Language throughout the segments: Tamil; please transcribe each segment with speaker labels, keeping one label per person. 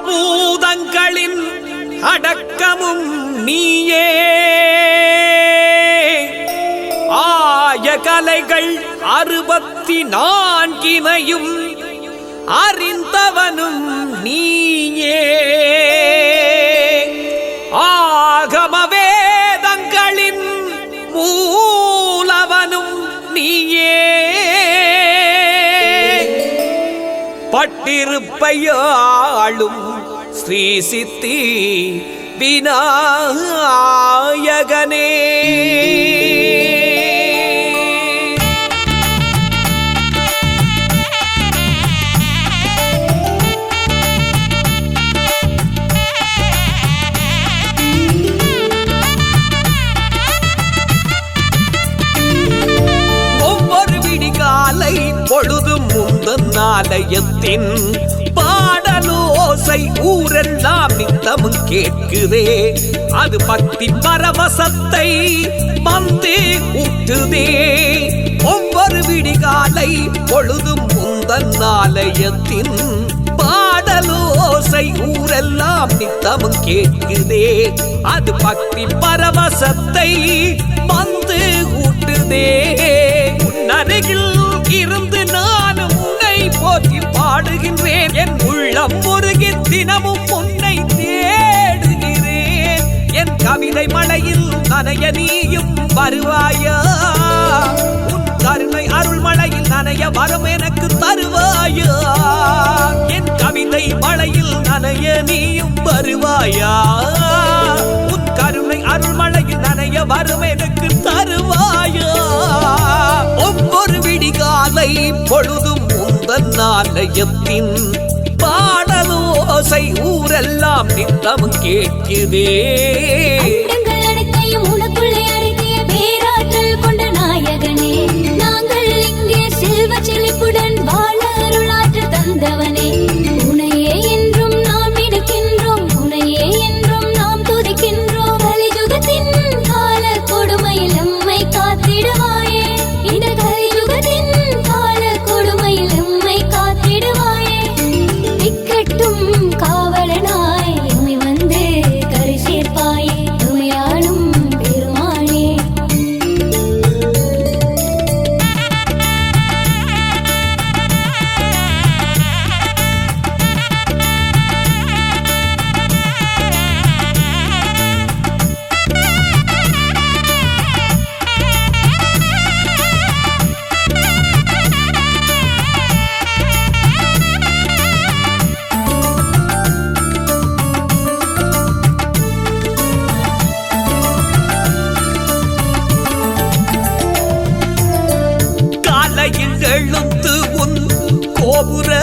Speaker 1: பஞ்சபூதங்களின் அடக்கமும் நீயே. ஆய கலைகள் அறுபத்தி நான்கினையும் அறிந்தவனும் நீயே. பட்டிருப்பையாளும் ஸ்ரீ சித்தி விநாயகனே. பாட்டின் பாடலோசை ஊரெல்லாம் நித்தமும் கேட்குதே. அது பக்தி பரவசத்தை வந்தே ஊட்டுதே. ஒவ்வொரு விடிகாலை பொழுதும் முந்தன் நாளையத்தின் பாடலோசை ஊரெல்லாம் நித்தமும் கேட்குதே. அது பக்தி பரவசத்தை வந்து ஊட்டுதே. உன்னருகில் இருந்து போற்றி பாடுகின்றேன். என் உள்ளம் முருகி தினமும் உன்னை தேடுகிறேன். என் கவிதை மலையில் நனைய நீயும் வருவாயா? உன் கருணை அருள்மலையில் நனைய வரும் எனக்கு தருவாயா? என் கவிதை மலையில் நனைய நீயும் வருவாயா? உன் கருணை அருள்மலையில் நனைய வரும் எனக்கு தருவாயா? ஆலயத்தின் நாளையத்தின் பாடலோசை ஊரெல்லாம் நித்தமும் கேட்குதே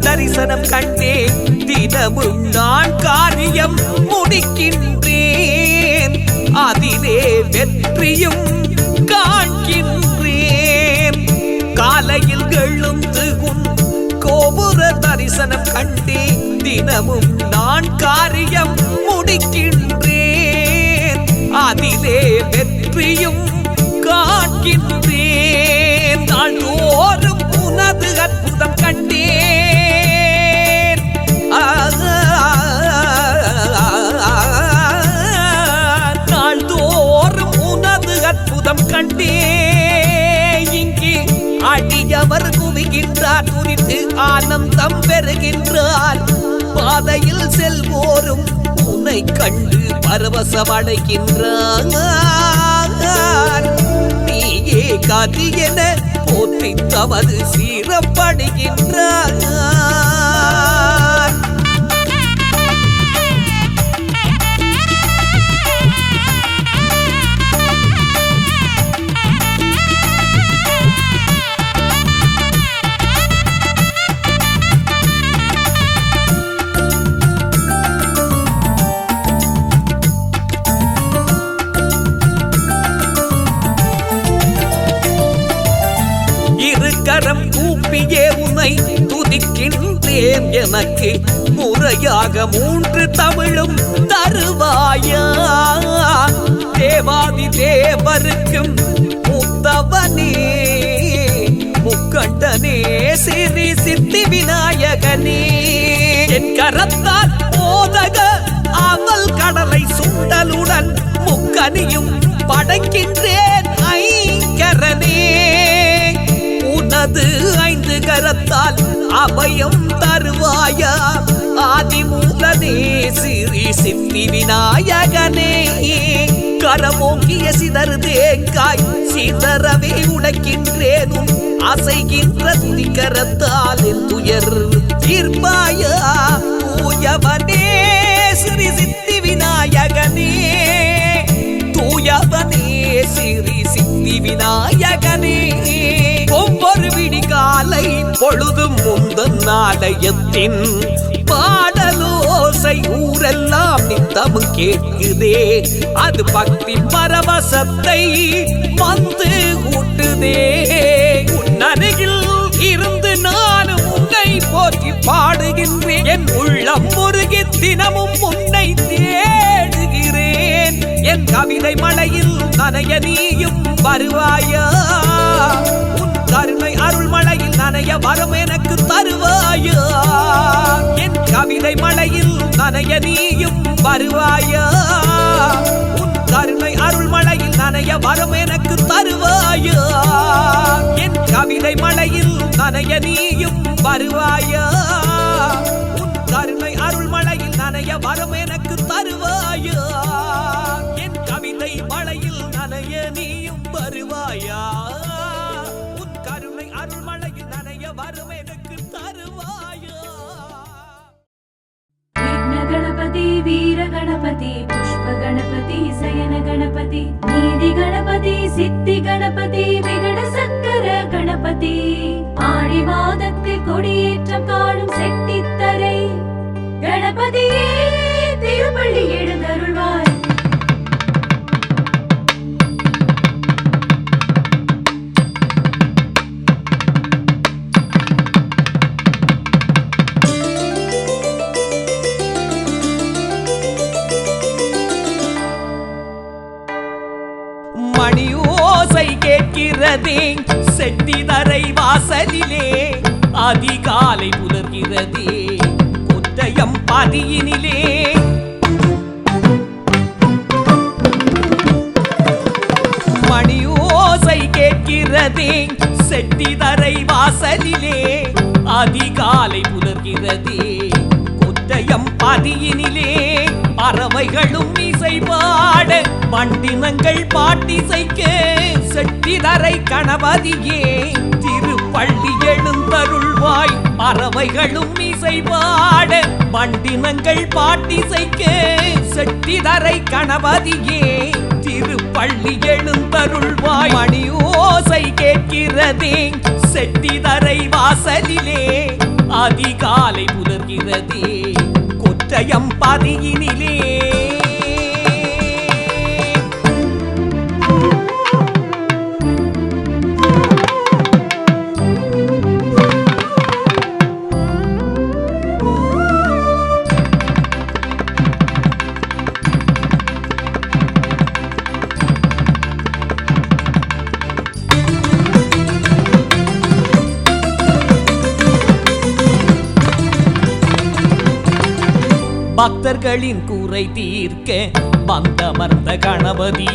Speaker 1: தரிசனம் கண்டேன் தினமும் நான் காரியம் முடிக்கின்றேன். அதிலே வெற்றியும் காண்கின்றேன். காலையில் எழுந்து உன் கோபுர தரிசனம் கண்டேன் தினமும் நான் காரியம் அற்புதம் கண்டே. இங்கே அடியவர் குவிகின்றார் குறித்து ஆனந்தம் பெறுகின்றார். பாதையில் செல்வோரும் உன்னை கண்டு பரவசமடைகின்றார் நீயே கதி என போற்றி தமது சீரப்படுகின்ற எனக்கு முறையாக மூன்று தமிழும் தருவாயா? தேவாதி தேவருக்கும் மூத்தவனே முக்கண்டனே சிறி சித்தி விநாயகனே அபயம் தருவாயா. ஆதிமூலனே சிறி சித்தி விநாயகனே. கரமோக்கிய சிதறு தேங்காய் சிதறவே உடைக்கின்றேனும். அசைகின்ற துதிக்கரத்தால் துயர் தீர்ப்பாயா. தூயவனே சிறி சித்தி விநாயகனே. தூயவனே சிறி சித்தி விநாயகனே. பொழுது முந்த நாளையத்தின் பாடலோசை ஊரெல்லாம் நித்தமும் கேட்குதே. அது பக்தி பரவசத்தை வந்து ஊட்டுதே. உன் அருகில் இருந்து நானும் உன்னை போற்றி பாடுகின்றேன். என் உள்ளம் முருகி தினமும் உன்னை தேடுகிறேன். என் கவிதை மலையில் நனைய நீயும் வருவாயா? வரம் எனக்கு தருவாயா? என் கவிதை மலையில் நனைய நீயும் வருவாயா? உன் கருணை அருள் மழையில் நனைய வரம் எனக்கு தருவாயா? என் கவிதை மலையில் நனைய நீயும் வருவாயா? உன் கருணை அருள் மழையில் நனைய வரும்
Speaker 2: ಗಣಪತಿ ಪುಷ್ಪ ಗಣಪತಿ ಸಯನ ಗಣಪತಿ ನೀಡಿ ಗಣಪತಿ ಸಿದ್ಧಿ ಗಣಪತಿ
Speaker 1: ವಿಗಡಸ புலர்கிறதே செட்டிதரை வாசலிலே அதிகாலை புலர்கிறதே. கொத்தயம் பதியினிலே. மணியோசை கேட்கிறதே. செட்டிதரை வாசலிலே அதிகாலை புலர்கிறதே. கொத்தயம் பதியினிலே. பறவைகளும் இசை பாட வண்டினங்கள் பாட்டிசைக்க செட்டிதரை கணபதியே திருப்பள்ளி எழுந்தருள்வாய் பறவைகளும் இசை பாட வண்டினங்கள் பாட்டிசைக்க செட்டிதரை கணபதியே திருப்பள்ளி எழுந்தருள்வாய். மணி ஓசை கேட்கிறதே செட்டிதரை வாசலிலே அதிகாலை புலர்கிறதே இதயம் பதியினிலே. பக்தர்களின் கூரை தீர்க்க வந்தமர்ந்த கணபதி.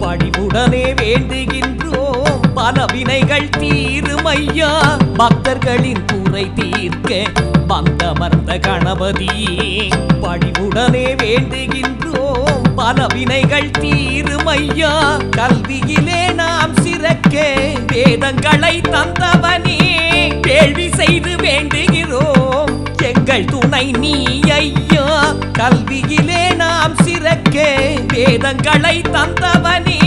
Speaker 1: பணிவுடனே வேண்டுகின்றோம் பல வினைகள் தீருமையா. பக்தர்களின் கூரை தீர்க்க வந்தமர்ந்த கணபதி. பணிவுடனே வேண்டுகின்றோம் பல வினைகள் தீருமையா. கல்வியிலே நாம் சிறக்க வேதங்களை தந்தவனே. கேள்வி செய்து வேண்டுகிறோம் எங்கள் துணை நீ ஐயா. கல்வியிலே நாம் சிறக்க. வேதங்களை தந்தவனே.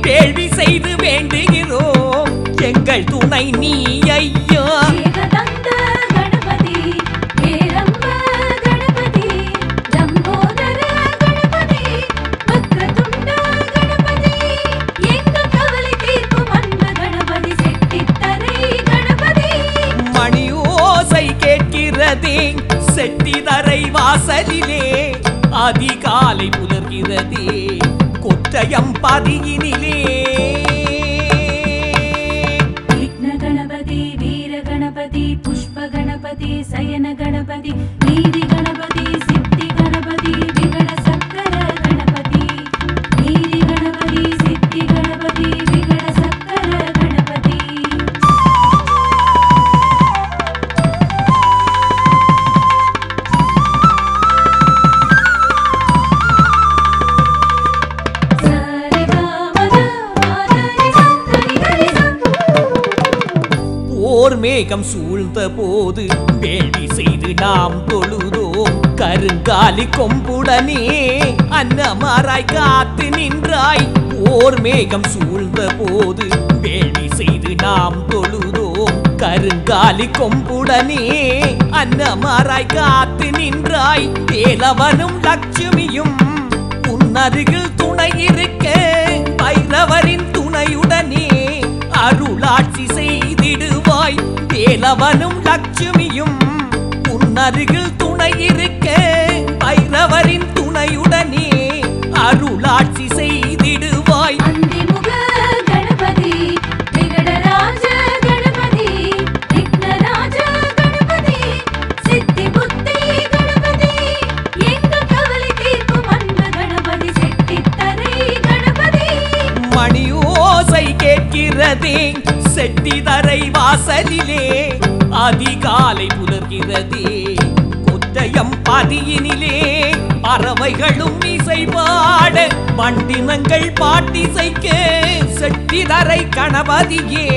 Speaker 1: கேள்வி செய்து வேண்டுகிறோம். எங்கள் துணை நீ ஐயா. கொற்றயம் பதியினிலே.
Speaker 2: விக்ன கணபதி வீர கணபதி புஷ்ப கணபதி சயன கணபதி
Speaker 1: மேகம் சூழ்ந்த போது வேள்வி செய்து நாம் தொழுதோம் கருங்காலி கொம்புடனே அன்னமாராய் காத்து நின்றாய். ஓர் மேகம் சூழ்ந்த போது வேள்வி செய்து நாம் தொழுதோம் கருங்காலி கொம்புடனே அன்னமாராய் காத்து நின்றாய். தேலவனும் லட்சுமியும் உன்னருகில் துணை இருக்க பைரவரின் துணையுடனே அருளாட்சி செய் தேலவனும் லட்சுமியும் உன்னருகில் துணை இருக்க பைரவரின் துணையுடனே அருளாட்சி செய்திடுவாய் புலர்கிறதே கொத்தயம் பதியினிலே பறவைகளும் இசை பாட பண்டினங்கள் பாட்டிசைக்க செட்டிதரை கணபதியே.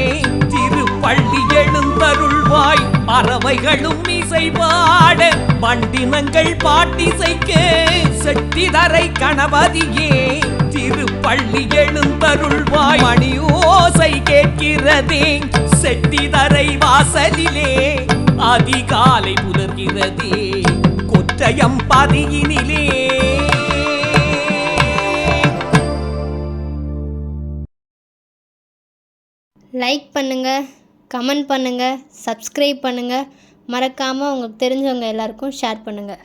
Speaker 1: திருப்பள்ளி எழுந்தருள்வாய் பறவைகளும் இசை பாட பண்டினங்கள் பாட்டிசைக்க செட்டிதரை கணபதியே. திருப்பள்ளி எழுந்தருள்வாய் மணி ஓசை கேட்கிறதே செட்டிதரை வாசலிலே. அதிகாலை புலர்கிறதே. கொற்றயம் பதியினிலே.
Speaker 3: லைக் பண்ணுங்கள் கமெண்ட் பண்ணுங்கள் சப்ஸ்கிரைப் பண்ணுங்கள் மறக்காமல் உங்களுக்கு தெரிஞ்சவங்க எல்லாருக்கும் ஷேர் பண்ணுங்கள்